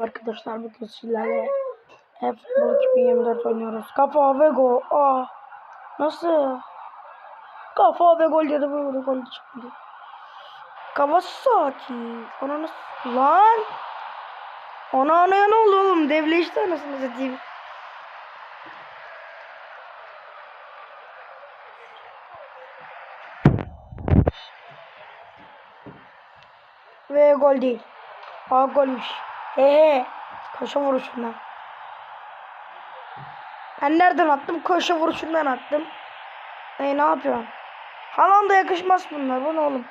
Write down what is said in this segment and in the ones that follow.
Arkadaşlar bugün sizlerle F-Futbol 2024 oynuyoruz. Kafa ve gol. Aa, nasıl? Kafa ve gol dedi böyle gol çıktı. Kawasaki. Ona nasıl? Lan! Ona anaya ne oldu oğlum? Devleşti anasını satayım. Ve gol değil. Aa golmüş. He. Köşe vuruşundan. Ben nereden attım? Köşe vuruşundan attım. E ne yapıyorsun? Haaland'a yakışmaz bunlar. Bu ne oğlum?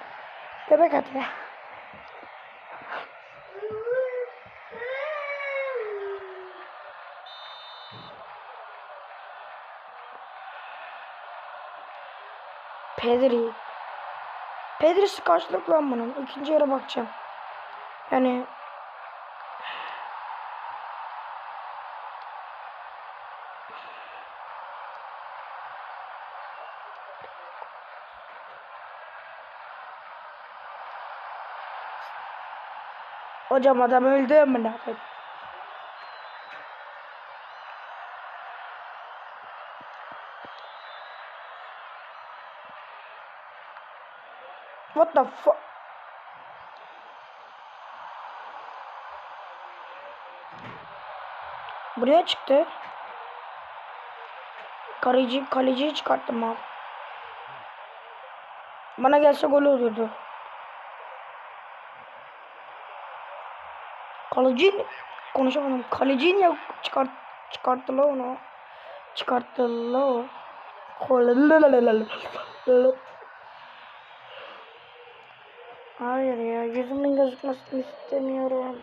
Bebek at ya. Pedri. Pedri'si karşılık lan bunun. İkinci yere bakacağım. Yani Hocam adam öldü mü ne yapayım? What the fuck? Buraya çıktı. Kaleci, kaleciyi çıkarttım abi. Bana gelse gol olurdu. Kaleci konuşamadım. Kaleciyi niye çıkart çıkarttılar onu? Çıkarttılar. Hayır ya yüzümün gözükmesini istemiyorum.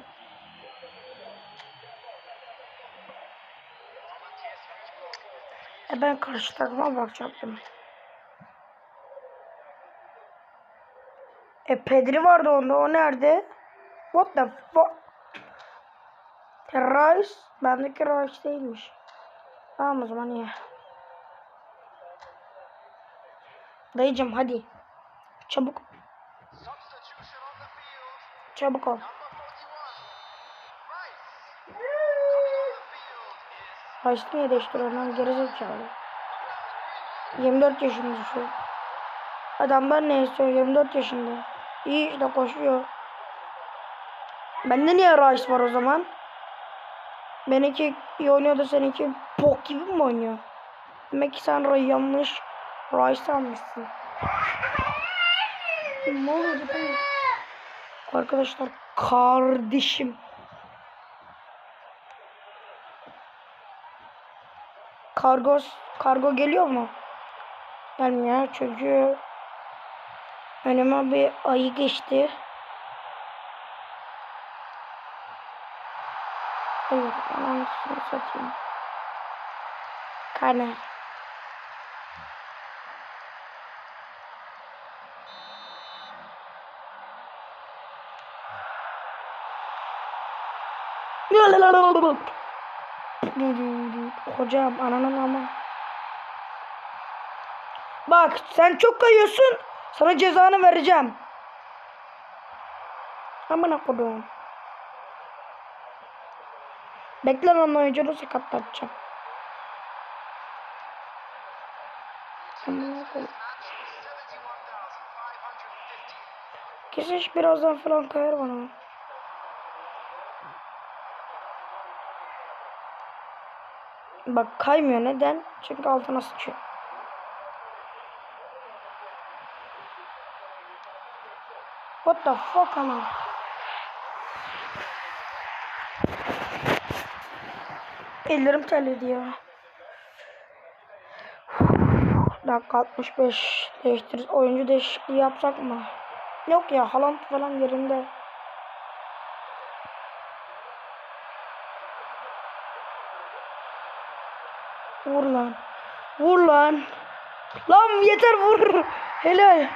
E ben karşı takıma bakacaktım. E Pedri vardı onda o nerede? What the fuck? Rice bendeki Rice değilmiş. Tamam o zaman iyi. Dayıcım hadi. Çabuk. Çabuk ol. İs Rice niye değiştiriyor lan gerizekalı. 24 yaşında şu. Adamlar ne istiyor 24 yaşında. İyi işte koşuyor. Bende niye Rice var o zaman? Benimki iyi oynuyor da seninki bok gibi mi oynuyor? Demek ki sen Ray yanlış Rice almışsın. Ne oluyor? Arkadaşlar kardeşim. Kargo kargo geliyor mu? Gelmiyor çünkü önüme bir ayı geçti. Hayır, anasını satayım. Karne. Hocam ananın ama. Bak sen çok kayıyorsun. Sana cezanı vereceğim. Amına kodum. Bekle lan oyuncunu sakatlatacağım. Amına kodum. match 71,550. Kesin birazdan falan kayar bana. Bak kaymıyor neden? Çünkü altına sıçıyor. What the fuck ama? Ellerim terledi ya. Dakika 65 değiştir oyuncu değişikliği yapsak mı? Yok ya Haaland falan yerinde. Vur lan. Vur lan. Lan yeter vur. Helal.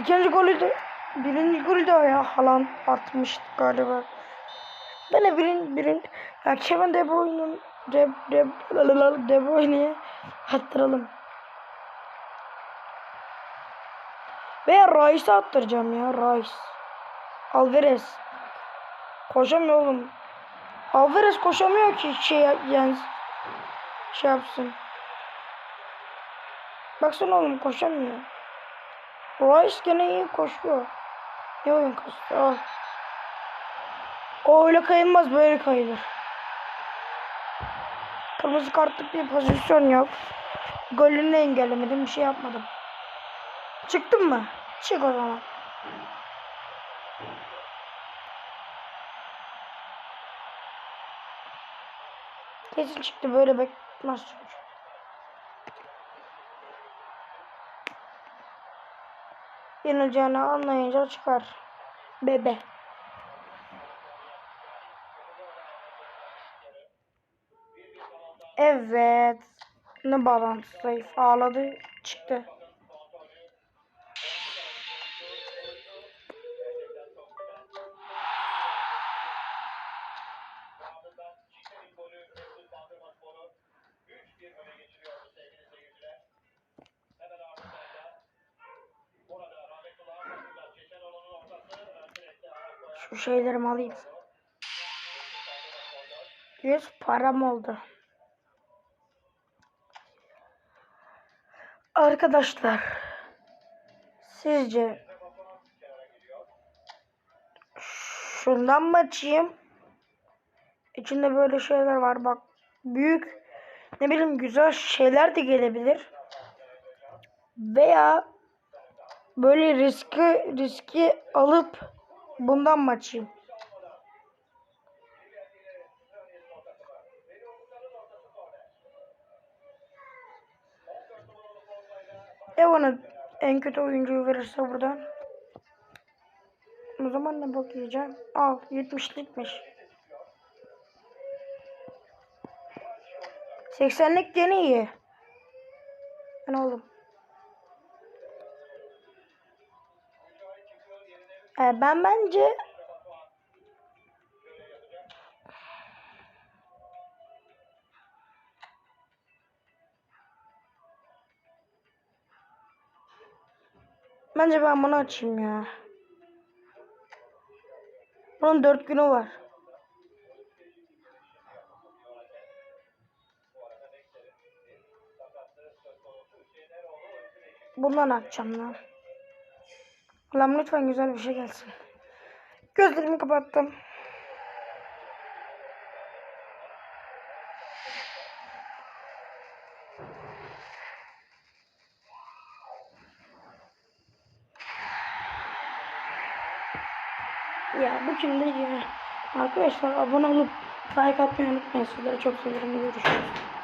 İkinci golü de birinci golü de ya Haaland atmıştı galiba. Ben de birin birin ya Kevin De Bruyne'nin De, De, De Bruyne'ye attıralım. Veya Rice'ı attıracağım ya Rice. Alvarez. Koşamıyor oğlum. Alvarez koşamıyor ki şey yani şey yapsın. Baksana oğlum koşamıyor. Rice gene iyi koşuyor. Ne oyun koşuyor? O öyle kayılmaz böyle kayılır. Kırmızı kartlık bir pozisyon yok. Golünü engellemedim bir şey yapmadım. Çıktın mı? Çık o zaman. Kesin çıktı böyle bekmez çünkü. Yenileceğini anlayınca çıkar. Bebe. Evet. Ne bağlantı zayıf. Ağladı. Çıktı. Şu şeylerimi alayım. 100 param oldu. Arkadaşlar sizce şundan mı açayım? İçinde böyle şeyler var bak. Büyük ne bileyim güzel şeyler de gelebilir. Veya böyle riski riski alıp bundan mı açayım? E bana en kötü oyuncuyu verirse buradan. O zaman ne bok yiyeceğim? Al 70'likmiş. 80'lik gene iyi. Ben oğlum. E, ben bence Bence ben bunu açayım ya. Bunun dört günü var. Bundan açacağım lan. Allah'ım lütfen güzel bir şey gelsin. Gözlerimi kapattım. Ya bu kimdi ya? Arkadaşlar abone olup like atmayı unutmayın. Sizleri çok seviyorum. Görüşürüz.